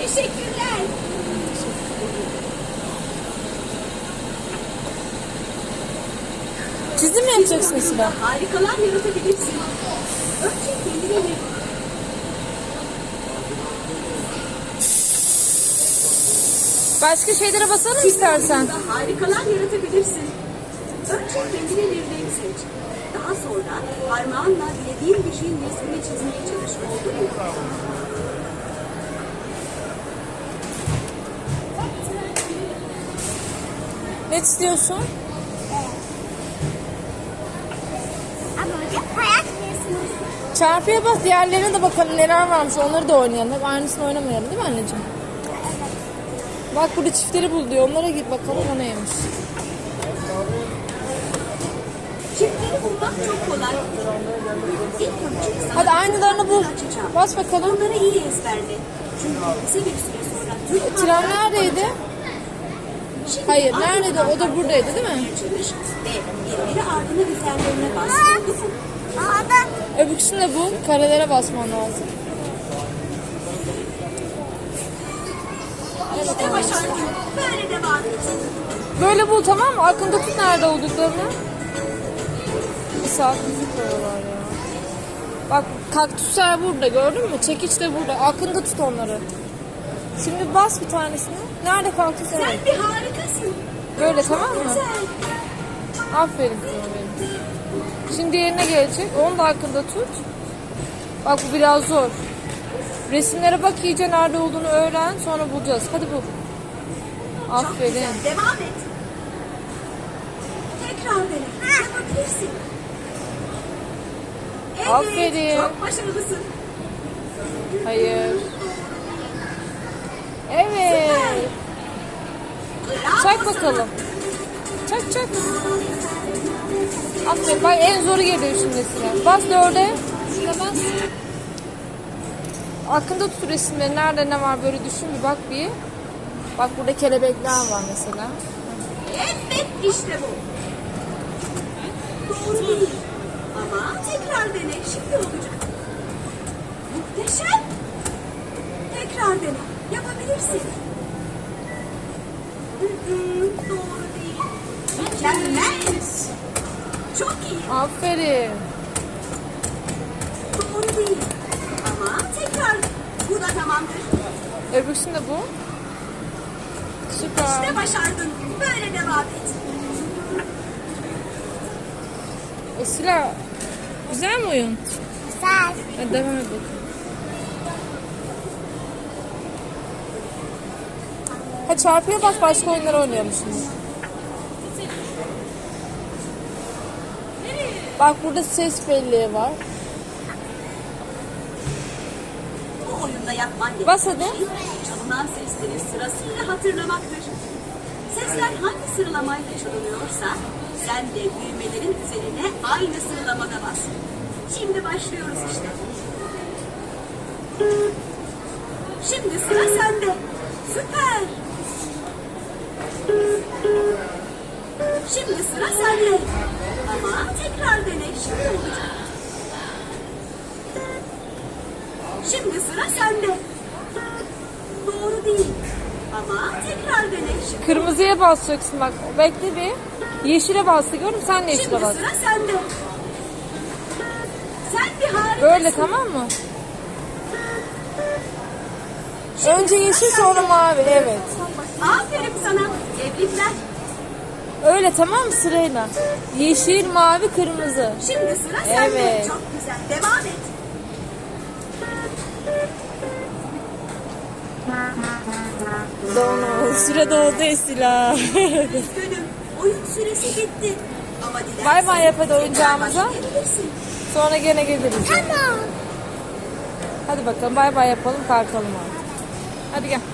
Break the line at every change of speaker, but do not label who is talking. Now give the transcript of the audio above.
Teşekkürler.
Çizim mi yapacaksın Esra?
Harikalar yaratabilirsin. Önce kendine
Başka şeylere basalım istersen.
Harikalar yaratabilirsin. Önce kendine bir renk seç. Daha sonra parmağınla dilediğin bir şeyin resmini çizmeye çalış. Oldu mu?
Ne istiyorsun?
Ama hocam hayat resmi.
Çarpıya bas diğerlerine de bakalım neler varmış onları da oynayalım. Hep aynısını oynamayalım değil mi anneciğim? Bak burada çiftleri bul diyor. Onlara git bakalım o neymiş.
Çiftleri bulmak çok kolay. İlk önce
Hadi aynılarını bul. Bas bakalım.
Onları iyi ezberle. Çünkü kısa bir süre sonra tüm
Tren neredeydi? Hayır, neredeydi? O da buradaydı, değil mi?
birbiri ardına üzerlerine bas. Oldu mu?
A'da
Öbüksünü de bul. Karelere basman lazım.
İşte başardın. Böyle devam.
Böyle bul tamam mı? Aklında tut nerede olduklarını. Bir saat müzik koyuyorlar ya. Bak kaktüsler burada gördün mü? Çekiç de burada. Aklında tut onları. Şimdi bas bir tanesini. Nerede kaktüs?
Sen
Evet.
bir harikasın.
Böyle tamam mı?
Güzel.
Aferin kızım benim. Şimdi diğerine gelecek. Onu da aklında tut. Bak bu biraz zor. Resimlere bak iyice nerede olduğunu öğren. Sonra bulacağız. Hadi bul.
Çok
Aferin.
güzel. Devam et. Tekrar dene. Yapabilirsin. Evet,
Aferin.
Çok başarılısın.
Hayır. Evet. Çak bakalım. Çak çak. Aferin. Bak en zoru geliyor şimdi sıra. Bas dörde. Şuna bas. Aklında tut resimleri. Nerede ne var böyle düşün bir bak bir. Bak burada kelebekler var mesela.
Evet işte bu. Doğru değil. Ama tekrar dene. Şimdi olacak. Muhteşem. Tekrar dene. Yapabilirsin. Hı hı, Doğru değil. Mükemmel. Çok iyi.
Aferin.
Doğru değil. Ama tekrar. Bu da tamamdır.
Öbürsün de bu. Süper.
İşte başardın. Böyle devam et.
Esila. Güzel mi oyun?
güzel.
Hadi devam et bakalım. Ha çarpıya bas başka oyunlar şimdi. Bak burada ses belleği var.
Bu oyunda yapman gereken
Bas hadi.
şey çalınan sesleri sırasıyla hatırlamaktır. Sesler hangi sıralamayla çalınıyorsa sen de düğmelerin üzerine aynı sıralamada bas. Şimdi başlıyoruz işte. Şimdi sıra sende. Şimdi sıra sende. Ama tekrar dene. Şimdi olacak. Şimdi sıra sende. Doğru değil. Ama tekrar dene. Şimdi,
Kırmızıya basacaksın bak. Bekle bir. Yeşile bastı gördün mü? Sen de yeşile
şimdi
bas.
sıra sende. Sen bir harikasın.
Böyle tamam mı? Önce yeşil sonra mavi. Evet.
Aferin sana. Tebrikler.
Öyle tamam mı sırayla? Yeşil, mavi, kırmızı.
Şimdi sıra sende.
Evet.
Çok güzel. Devam et.
Doğru. Süre doldu Esila.
Üzgünüm. Oyun süresi bitti. Ama dilersen
Bay bay yap hadi
tekrar
oyuncağımıza.
başlayabilirsin.
Sonra gene geliriz.
Tamam.
Hadi bakalım bay bay yapalım kalkalım artık. Hadi gel.